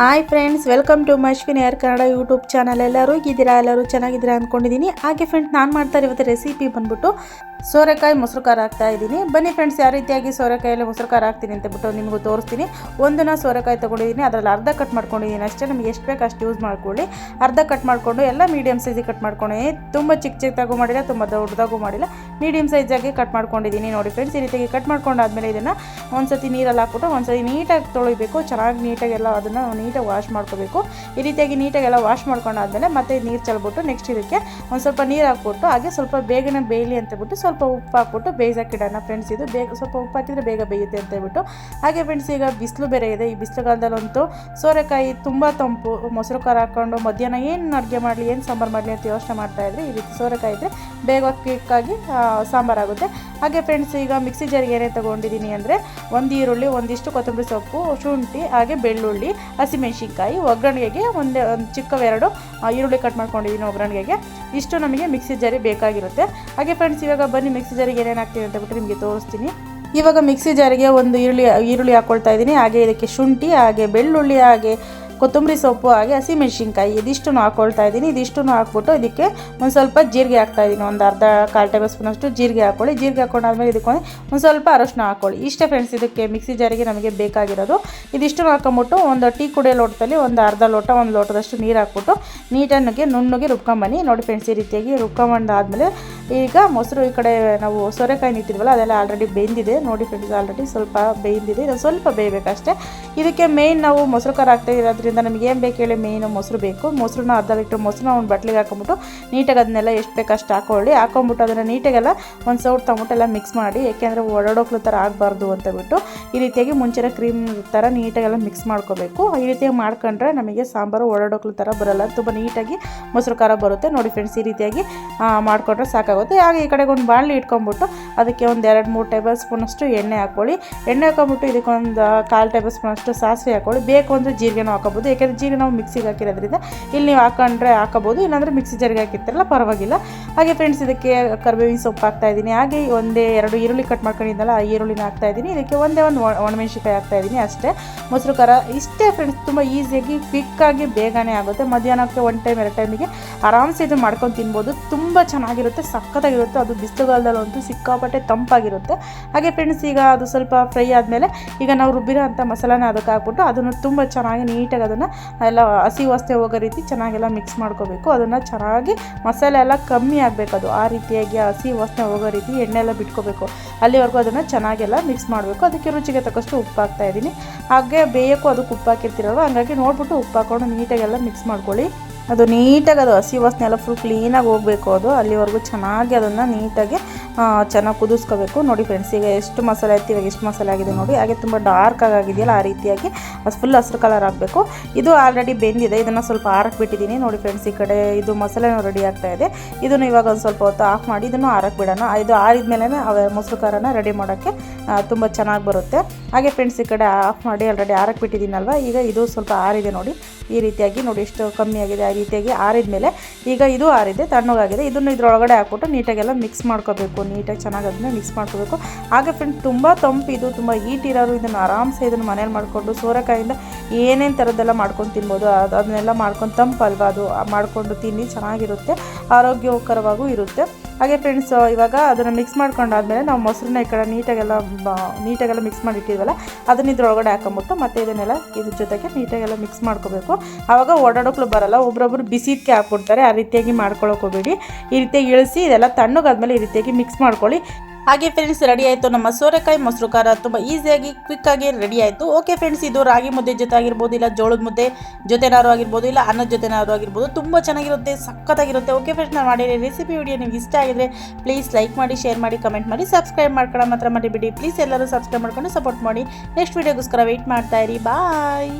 Hi friends, welcome to ಮಶ್ವಿನ್ ಏರ್ Kannada YouTube channel. ಎಲ್ಲರೂ ಇದ್ದೀರಾ? ಎಲ್ಲರೂ ಚೆನ್ನಾಗಿದ್ದೀರಾ ಅಂದ್ಕೊಂಡಿದ್ದೀನಿ. ಹಾಗೆ ಫ್ರೆಂಡ್ಸ್ ನಾನು ಮಾಡ್ತಾರೆ ಇವತ್ತು ರೆಸಿಪಿ ಬಂದ್ಬಿಟ್ಟು ಸೋರೆಕಾಯಿ ಮೊಸರು ಖಾರ ಹಾಕ್ತಾ ಇದ್ದೀನಿ. ಬನ್ನಿ ಫ್ರೆಂಡ್ಸ್ ಯಾವ ರೀತಿಯಾಗಿ ಸೋರೆಕಾಯಲ್ಲಿ ಮೊಸರು ಖಾರ ಹಾಕ್ತೀನಿ ಅಂತ ಬಿಟ್ಟು ನಿಮಗೂ ತೋರಿಸ್ತೀನಿ. ಒಂದನ್ನ ಸೋರೆಕಾಯಿ ತೊಗೊಂಡಿದ್ದೀನಿ. ಅದರಲ್ಲಿ ಅರ್ಧ ಕಟ್ ಮಾಡ್ಕೊಂಡಿದ್ದೀನಿ. ಅಷ್ಟೇ ನಮ್ಗೆ ಎಷ್ಟು ಬೇಕು ಅಷ್ಟು ಯೂಸ್ ಮಾಡ್ಕೊಳ್ಳಿ. ಅರ್ಧ ಕಟ್ ಮಾಡಿಕೊಂಡು ಎಲ್ಲ ಮೀಡಿಯಮ್ ಸೈಜಿಗೆ ಕಟ್ ಮಾಡ್ಕೊಂಡಿದ್ದೀನಿ ತುಂಬ ಚಿಕ್ಕ ಚಿಕ್ಕದಾಗೂ ಮಾಡಿಲ್ಲ, ತುಂಬ ದೊಡ್ಡದಾಗೂ ಮಾಡಿಲ್ಲ. ಮೀಡಿಯಮ್ ಸೈಜಾಗಿ ಕಟ್ ಮಾಡ್ಕೊಂಡಿದ್ದೀನಿ ನೋಡಿ ಫ್ರೆಂಡ್ಸ್ ಈ ರೀತಿಯಾಗಿ ಕಟ್ ಮಾಡ್ಕೊಂಡಾದ್ಮೇಲೆ ಇದನ್ನು ಒಂದ್ಸತಿ ನೀರಲ್ಲಿ ಹಾಕ್ಬಿಟ್ಟು ಒಂದ್ಸತಿ ನೀಟಾಗಿ ತೊಳಿಬೇಕು. ಚೆನ್ನಾಗಿ ನೀಟಾಗಿ ಎಲ್ಲ ಅದನ್ನು ನೀಟಾಗಿ ವಾಶ್ ಮಾಡ್ಕೋಬೇಕು. ಈ ರೀತಿಯಾಗಿ ನೀಟಾಗಿ ಎಲ್ಲ ವಾಶ್ ಮಾಡ್ಕೊಂಡಾದ್ಮೇಲೆ ಮತ್ತೆ ನೀರು ಚೆಲ್ಬಿಟ್ಟು ನೆಕ್ಸ್ಟ್ ಇದಕ್ಕೆ ಒಂದು ಸ್ವಲ್ಪ ನೀರು ಹಾಕ್ಬಿಟ್ಟು ಹಾಗೆ ಸ್ವಲ್ಪ ಬೇಗನೆ ಬೇಯಲಿ ಅಂತ ಬಿಟ್ಟು ಸ್ವಲ್ಪ ಉಪ್ಪು ಹಾಕ್ಬಿಟ್ಟು ಬೇಯಿಸೋಕ್ಕಿಡೋಣ ಫ್ರೆಂಡ್ಸ್ ಇದು ಬೇಗ ಸ್ವಲ್ಪ ಉಪ್ಪು ಹಾಕಿದರೆ ಬೇಗ ಬೇಯುತ್ತೆ ಅಂತ ಹೇಳ್ಬಿಟ್ಟು. ಹಾಗೆ ಫ್ರೆಂಡ್ಸ್ ಈಗ ಬಿಸಿಲು ಬೇರೆ ಇದೆ. ಈ ಬಿಸಿಲುಗಾಲದಲ್ಲಂತೂ ಸೋರೆಕಾಯಿ ತುಂಬ ತಂಪು, ಮೊಸರು ಖಾರ ಹಾಕ್ಕೊಂಡು ಮಧ್ಯಾಹ್ನ ಏನು ಅಡುಗೆ ಮಾಡಲಿ, ಏನು ಸಾಂಬಾರು ಮಾಡಲಿ ಅಂತ ಯೋಚನೆ ಮಾಡ್ತಾಯಿದ್ರೆ ಈ ರೀತಿ ಸೋರೆಕಾಯಿ ಇದ್ದರೆ ಬೇಗ ಕ್ವಿಕ್ಕಾಗಿ ಸಾಂಬಾರಾಗುತ್ತೆ. ಹಾಗೆ ಫ್ರೆಂಡ್ಸ್ ಈಗ ಮಿಕ್ಸಿ ಜಾರಿಗೆ ಏನೇ ತೊಗೊಂಡಿದ್ದೀನಿ ಅಂದರೆ ಒಂದು ಈರುಳ್ಳಿ, ಒಂದಿಷ್ಟು ಕೊತ್ತಂಬರಿ ಸೊಪ್ಪು, ಶುಂಠಿ, ಹಾಗೆ ಬೆಳ್ಳುಳ್ಳಿ ಹಸಿಮೆಣ್ಸಿನ್ಕಾಯಿ ಒಗ್ಗರಣೆಗೆ ಒಂದೇ, ಒಂದು ಚಿಕ್ಕವೆರಡು ಈರುಳ್ಳಿ ಕಟ್ ಮಾಡ್ಕೊಂಡಿದ್ದೀನಿ ಒಗ್ಗರಣೆಗೆ. ಇಷ್ಟು ನಮಗೆ ಮಿಕ್ಸಿ ಜಾರಿ ಬೇಕಾಗಿರುತ್ತೆ. ಹಾಗೆ ಫ್ರೆಂಡ್ಸ್ ಇವಾಗ ಬನ್ನಿ ಮಿಕ್ಸಿ ಜಾರಿಗೆ ಏನೇನು ಹಾಕ್ತೀನಿ ಅಂತ ಬಿಟ್ಟು ನಿಮಗೆ ತೋರಿಸ್ತೀನಿ. ಇವಾಗ ಮಿಕ್ಸಿ ಜಾರಿಗೆ ಒಂದು ಈರುಳ್ಳಿ ಈರುಳ್ಳಿ ಹಾಕ್ಕೊಳ್ತಾ ಇದ್ದೀನಿ. ಹಾಗೆ ಇದಕ್ಕೆ ಶುಂಠಿ, ಹಾಗೆ ಬೆಳ್ಳುಳ್ಳಿ, ಹಾಗೆ ಕೊತ್ತಂಬರಿ ಸೊಪ್ಪು ಹಾಗೆ ಹಸಿಮೆಣಸಿನ್ಕಾಯಿ ಇದಿಷ್ಟು ಹಾಕ್ಕೊಳ್ತಾ ಇದ್ದೀನಿ. ಇದಿಷ್ಟು ಹಾಕ್ಬಿಟ್ಟು ಇದಕ್ಕೆ ಒಂದು ಸ್ವಲ್ಪ ಜೀರಿಗೆ ಹಾಕ್ತಾ ಇದ್ದೀನಿ. ಒಂದು ಅರ್ಧ ಕಾಲು ಟೇಬಲ್ ಸ್ಪೂನ್ ಅಷ್ಟು ಜೀರಿಗೆ ಹಾಕ್ಕೊಳ್ಳಿ ಜೀರಿಗೆ ಹಾಕೊಂಡಾದ್ಮೇಲೆ ಇದಕ್ಕೆ ಒಂದು ಸ್ವಲ್ಪ ಅರಶಿನ ಹಾಕ್ಕೊಳ್ಳಿ ಇಷ್ಟೇ ಫ್ರೆಂಡ್ಸ್ ಇದಕ್ಕೆ ಮಿಕ್ಸಿ ಜಾರಿಗೆ ನಮಗೆ ಬೇಕಾಗಿರೋದು. ಇದಿಷ್ಟು ಹಾಕೊಂಬಿಟ್ಟು ಒಂದು ಟೀ ಕುಡಿಯೋ ಲೋಟದಲ್ಲಿ ಒಂದು ಅರ್ಧ ಲೋಟ, ಒಂದು ಲೋಟದಷ್ಟು ನೀರು ಹಾಕ್ಬಿಟ್ಟು ನುಣ್ಣುಗೆ ನುಣ್ಣಗೆ ರುಬ್ಕೊಂಬನ್ನಿ. ನೋಡಿ ಫ್ರೆಂಡ್ಸ್ ಈ ರೀತಿಯಾಗಿ ರುಬ್ಕೊಂಬಂದಾದ್ಮೇಲೆ ಈಗ ಮೊಸರು ಈ ಕಡೆ ನಾವು ಸೋರೆಕಾಯಿ ನಿಂತಿರ್ವಲ್ಲ ಅದೆಲ್ಲ ಆಲ್ರೆಡಿ ಬೆಂದಿದೆ. ನೋಡಿ ಫ್ರೆಂಡ್ಸ್ ಆಲ್ರೆಡಿ ಸ್ವಲ್ಪ ಬೇಯ್ದಿದೆ ಇದು ಸ್ವಲ್ಪ ಬೇಯಬೇಕಷ್ಟೇ. ಇದಕ್ಕೆ ಮೇಯ್ನ್ ನಾವು ಮೊಸರು ಖಾರ ಹಾಕ್ತಾ ಇರೋದ್ರಿಂದ ನಮಗೆ ಏನು ಬೇಕು ಹೇಳಿ ಮೇಯ್ನು ಮೊಸರು ಬೇಕು. ಮೊಸರನ್ನ ಅರ್ಧ ಲೀಟ್ರ್ ಮೊಸರನ್ನ ಒಂದು ಬಟ್ಲಿಗೆ ಹಾಕೊಂಬಿಟ್ಟು ನೀಟಾಗಿ ಅದನ್ನೆಲ್ಲ ಎಷ್ಟು ಬೇಕು ಹಾಕೊಳ್ಳಿ. ಹಾಕೊಂಬಿಟ್ಟು ಅದನ್ನು ನೀಟಾಗೆಲ್ಲ ಒಂದು ಸೌಟ್ ತಗೊಂಬಿಟ್ಟು ಎಲ್ಲ ಮಿಕ್ಸ್ ಮಾಡಿ ಯಾಕೆಂದರೆ ಒಡಡೋಕ್ಲು ಥರ ಆಗಬಾರ್ದು ಅಂತ ಬಿಟ್ಟು ಈ ರೀತಿಯಾಗಿ ಮುಂಚೆನ ಕ್ರೀಮ್ ಥರ ನೀಟಾಗೆಲ್ಲ ಮಿಕ್ಸ್ ಮಾಡ್ಕೋಬೇಕು. ಈ ರೀತಿಯಾಗಿ ಮಾಡ್ಕೊಂಡ್ರೆ ನಮಗೆ ಸಾಂಬಾರು ಒಡಾಡೋಕ್ಲು ಥರ ಬರಲ್ಲ. ತುಂಬ ನೀಟಾಗಿ ಮೊಸರು ಖಾರ ಬರುತ್ತೆ. ನೋಡಿ ಫ್ರೆಂಡ್ಸ್ ಈ ರೀತಿಯಾಗಿ ಮಾಡಿಕೊಂಡ್ರೆ ಸಾಕಾಗುತ್ತೆ. ಹಾಗೆ ಈ ಕಡೆಗೆ ಒಂದು ಬಾಣಲಿ ಇಟ್ಕೊಂಬಿಟ್ಟು ಅದಕ್ಕೆ ಒಂದು ಎರಡು ಮೂರು ಟೇಬಲ್ ಸ್ಪೂನಷ್ಟು ಎಣ್ಣೆ ಹಾಕ್ಕೊಳ್ಳಿ ಎಣ್ಣೆ ಹಾಕೊಂಬಿಟ್ಟು ಇದಕ್ಕೊಂದು ಕಾಲು ಟೇಬಲ್ ಸ್ಪೂನಷ್ಟು ಸಾಸಿವೆ ಹಾಕ್ಕೊಳ್ಳಿ ಬೇಕು ಅಂದರೆ ಜೀರಿಗೆನೂ ಹಾಕೋಬೋದು. ಯಾಕೆಂದರೆ ಜೀರಿಗೆ ನಾವು ಮಿಕ್ಸಿಗೆ ಹಾಕಿರೋದ್ರಿಂದ ಇಲ್ಲಿ ನೀವು ಹಾಕೊಂಡ್ರೆ ಹಾಕೋಬೋದು ಇಲ್ಲಾಂದರೆ ಮಿಕ್ಸಿ ಜರಿಗೆ ಹಾಕಿರ್ತಾರಲ್ಲ, ಪರವಾಗಿಲ್ಲ. ಹಾಗೆ ಫ್ರೆಂಡ್ಸ್ ಇದಕ್ಕೆ ಕರ್ಬೇವಿನ ಸೊಪ್ಪು ಹಾಕ್ತಾ ಇದ್ದೀನಿ. ಹಾಗೆ ಒಂದೇ ಎರಡು ಈರುಳ್ಳಿ ಕಟ್ ಮಾಡ್ಕೊಂಡಿದ್ದಲ್ಲ, ಆ ಈರುಳ್ಳಿನ ಹಾಕ್ತಾ ಇದ್ದೀನಿ. ಇದಕ್ಕೆ ಒಂದೇ ಒಂದು ಒಣ- ಒಣಮೆಣ್ಸಿನ್ಕಾಯಿ ಹಾಕ್ತಾ ಇದ್ದೀನಿ ಅಷ್ಟೇ. ಮೊಸರು ಖಾರ ಇಷ್ಟೇ ಫ್ರೆಂಡ್ಸ್ ತುಂಬ ಈಸಿಯಾಗಿ ಕ್ವಿಕ್ಕಾಗಿ ಬೇಗನೆ ಆಗುತ್ತೆ. ಮಧ್ಯಾಹ್ನಕ್ಕೆ ಒನ್ ಟೈಮ್ ಎರಡು ಟೈಮಿಗೆ ಆರಾಮ್ಸೆ ಇದು ಮಾಡ್ಕೊಂಡು ತಿನ್ಬೋದು. ತುಂಬ ಚೆನ್ನಾಗಿರುತ್ತೆ, ಸಖತ್ತಾಗಿರುತ್ತೆ. ಅದು ಬಿಸಿಲುಗಾಲದಲ್ಲಂತೂ ಸಿಕ್ಕಾಪಟ್ಟೆ ತಂಪಾಗಿರುತ್ತೆ. ಹಾಗೆ ಫ್ರೆಂಡ್ಸ್ ಈಗ ಅದು ಸ್ವಲ್ಪ ಫ್ರೈ ಆದಮೇಲೆ ಈಗ ನಾವು ರುಬ್ಬಿರೋ ಅಂಥ ಮಸಾಲಾನ ಅದಕ್ಕೆ ಹಾಕ್ಬಿಟ್ಟು ಅದನ್ನು ತುಂಬ ಚೆನ್ನಾಗಿ ನೀಟಾಗಿ ಅದನ್ನು ಎಲ್ಲ ಹಸಿ ವಾಸನೆ ಹೋಗೋ ರೀತಿ ಚೆನ್ನಾಗೆಲ್ಲ ಮಿಕ್ಸ್ ಮಾಡ್ಕೋಬೇಕು. ಅದನ್ನು ಚೆನ್ನಾಗಿ ಮಸಾಲೆ ಎಲ್ಲ ಕಮ್ಮಿ ಆಗಬೇಕು ಅದು. ಆ ರೀತಿಯಾಗಿ ಹಸಿ ವಾಸನೆ ಹೋಗೋ ರೀತಿ ಎಣ್ಣೆ ಎಲ್ಲ ಬಿಟ್ಕೋಬೇಕು. ಅಲ್ಲಿವರೆಗೂ ಅದನ್ನು ಚೆನ್ನಾಗೆಲ್ಲ ಮಿಕ್ಸ್ ಮಾಡಬೇಕು. ಅದಕ್ಕೆ ರುಚಿಗೆ ತಕ್ಕಷ್ಟು ಉಪ್ಪು ಹಾಕ್ತಾ ಇದ್ದೀನಿ. ಹಾಗೆ ಬೇಯಕ್ಕೂ ಅದಕ್ಕೆ ಉಪ್ಪು ಹಾಕಿರ್ತೀರಲ್ವ? ಹಂಗಾಗಿ ನೋಡ್ಬಿಟ್ಟು ಉಪ್ಪು ಹಾಕ್ಕೊಂಡು ನೀಟಾಗೆಲ್ಲ ಮಿಕ್ಸ್ ಮಾಡ್ಕೊಳ್ಳಿ. ಅದು ನೀಟಾಗಿ ಅದು ಹಸಿ ವಾಸನೆ ಎಲ್ಲ ಫುಲ್ ಕ್ಲೀನಾಗಿ ಹೋಗಬೇಕು ಅದು. ಅಲ್ಲಿವರೆಗೂ ಚೆನ್ನಾಗಿ ಅದನ್ನು ನೀಟಾಗಿ ಚೆನ್ನಾಗಿ ಕುದಿಸ್ಕೋಬೇಕು. ನೋಡಿ ಫ್ರೆಂಡ್ಸ್ ಈಗ ಎಷ್ಟು ಮಸಾಲೆ ಆಯ್ತು ಇವಾಗ ಎಷ್ಟು ಮಸಾಲೆ ಆಗಿದೆ ನೋಡಿ. ಹಾಗೆ ತುಂಬ ಡಾರ್ಕ್ ಆಗಿದೆಯಲ್ಲ ಆ ರೀತಿಯಾಗಿ ಫುಲ್ ಹಸಿರು ಕಲರ್ ಆಗಬೇಕು. ಇದು ಆಲ್ರೆಡಿ ಬೆಂದಿದೆ, ಇದನ್ನು ಸ್ವಲ್ಪ ಬಿಟ್ಟಿದ್ದೀನಿ ನೋಡಿ ಫ್ರೆಂಡ್ಸ್ ಈ ಕಡೆ ಇದು ಮಸಾಲೆ ರೆಡಿ ಆಗ್ತಾ ಇದೆ. ಇದನ್ನು ಇವಾಗ ಒಂದು ಸ್ವಲ್ಪ ಹೊತ್ತು ಆಫ್ ಮಾಡಿ ಇದನ್ನು ಆರಕ್ಕೆ ಬಿಡೋಣ. ಇದು ಆರಿದ ಮೇಲೆ ಮೊಸರು ಖಾರನ ರೆಡಿ ಮಾಡೋಕ್ಕೆ ತುಂಬ ಚೆನ್ನಾಗಿ ಬರುತ್ತೆ. ಹಾಗೆ ಫ್ರೆಂಡ್ಸ್ ಈ ಕಡೆ ಆಫ್ ಮಾಡಿ ಆಲ್ರೆಡಿ ಆರಕ್ಕೆ ಬಿಟ್ಟಿದ್ದೀನಲ್ವ ಈಗ ಇದು ಸ್ವಲ್ಪ ಆರಿದೆ ನೋಡಿ. ಈ ರೀತಿಯಾಗಿ ನೋಡಿ ಎಷ್ಟು ಕಮ್ಮಿ ಆಗಿದೆ, ಆ ರೀತಿಯಾಗಿ ಆರಿದ ಮೇಲೆ ಈಗ ಇದು ಆರಿದೆ, ತಣ್ಣಗಾಗಿದೆ. ಇದನ್ನು ಇದರೊಳಗಡೆ ಹಾಕ್ಬಿಟ್ಟು ನೀಟಾಗೆಲ್ಲ ಮಿಕ್ಸ್ ಮಾಡ್ಕೋಬೇಕು. ನೀಟಾಗಿ ಚೆನ್ನಾಗಿ ಅದನ್ನ ಮಿಕ್ಸ್ ಮಾಡ್ಕೋಬೇಕು. ಹಾಗೆ ಫ್ರೆಂಡ್ ತುಂಬ ತಂಪಿದು, ತುಂಬ ಹೀಟ್ ಇರೋರು ಇದನ್ನು ಆರಾಮ್ಸೆ ಇದನ್ನು ಮನೇಲಿ ಮಾಡಿಕೊಂಡು ಸೋರೆಕಾಯಿಂದ ಏನೇನು ಥರದ್ದೆಲ್ಲ ಮಾಡ್ಕೊಂಡು ತಿನ್ಬೋದು ಅದು ಅದನ್ನೆಲ್ಲ ಮಾಡ್ಕೊಂಡು ತಂಪಲ್ವ ಅದು ಮಾಡಿಕೊಂಡು ತಿನ್ನಿ ಚೆನ್ನಾಗಿರುತ್ತೆ. ಆರೋಗ್ಯಕರವಾಗೂ ಇರುತ್ತೆ. ಹಾಗೆ ಫ್ರೆಂಡ್ಸ್ ಇವಾಗ ಅದನ್ನು ಮಿಕ್ಸ್ ಮಾಡ್ಕೊಂಡಾದ್ಮೇಲೆ ನಾವು ಮೊಸರನ್ನ ಈ ಕಡೆ ನೀಟಾಗೆಲ್ಲ ನೀಟಾಗೆಲ್ಲ ಮಿಕ್ಸ್ ಮಾಡಿಟ್ಟಿದ್ವಲ್ಲ, ಅದನ್ನ ಇದ್ರೊಳಗಡೆ ಹಾಕೊಂಬಿಟ್ಟು ಮತ್ತೆ ಇದನ್ನೆಲ್ಲ ಇದ್ರ ಜೊತೆಗೆ ನೀಟಾಗೆಲ್ಲ ಮಿಕ್ಸ್ ಮಾಡ್ಕೋಬೇಕು. ಆವಾಗ ಓಡಾಡೋಕ್ಲು ಬರಲ್ಲ, ಒಬ್ರೊಬ್ರು ಬಿಸಿಕ್ಕೆ ಹಾಕ್ಬಿಡ್ತಾರೆ, ಆ ರೀತಿಯಾಗಿ ಮಾಡ್ಕೊಳಕ್ಕೆ ಹೋಗಬೇಡಿ. ಈ ರೀತಿಯಾಗಿ ಇಳಿಸಿ ಇದೆಲ್ಲ ತಣ್ಣಗಾದ್ಮೇಲೆ ಈ ರೀತಿಯಾಗಿ ಮಿಕ್ಸ್ ಮಾಡ್ಕೊಳ್ಳಿ. ಹಾಗೆ ಫ್ರೆಂಡ್ಸ್ ರೆಡಿ ಆಯಿತು. ನಮ್ಮ ಸೋರೆಕಾಯಿ ಮೊಸರು ಖಾರ ತುಂಬ ಈಸಿಯಾಗಿ ಕ್ವಿಕ್ಕಾಗಿ ರೆಡಿ ಆಯಿತು. ಓಕೆ ಫ್ರೆಂಡ್ಸ್ ಇದು ರಾಗಿ ಮುದ್ದೆ ಜೊತೆ ಆಗಿರ್ಬೋದು, ಇಲ್ಲ ಜೋಳದ ಮುದ್ದೆ ಜೊತೆನಾರು ಆಗಿರ್ಬೋದು, ಇಲ್ಲ ಅನ್ನದ ಜೊತೆನಾರು ಆಗಿರ್ಬೋದು, ತುಂಬ ಚೆನ್ನಾಗಿರುತ್ತೆ, ಸಖತ್ತಾಗಿರುತ್ತೆ. ಓಕೆ ಫ್ರೆಂಡ್ಸ್ ನಾನು ಮಾಡಿರೋ ರೆಸಿಪಿ ವಿಡಿಯೋ ನಿಮ್ಗೆ ಇಷ್ಟ ಆಗಿದ್ರೆ ಪ್ಲೀಸ್ ಲೈಕ್ ಮಾಡಿ ಶೇರ್ ಮಾಡಿ ಕಮೆಂಟ್ ಮಾಡಿ ಸಬ್ಸ್ಕ್ರೈಬ್ ಮಾಡ್ಕೊಳ್ಳೋ ಮಾತ್ರ ಮಾಡಿಬಿಡಿ ಪ್ಲೀಸ್ ಎಲ್ಲರೂ ಸಬ್ಸ್ಕ್ರೈಬ್ ಮಾಡ್ಕೊಂಡು ಸಪೋರ್ಟ್ ಮಾಡಿ. ನೆಕ್ಸ್ಟ್ ವೀಡಿಯೋಗೋಸ್ಕರ ವೆಯ್ಟ್ ಮಾಡ್ತಾ ಇರಿ. ಬಾಯ್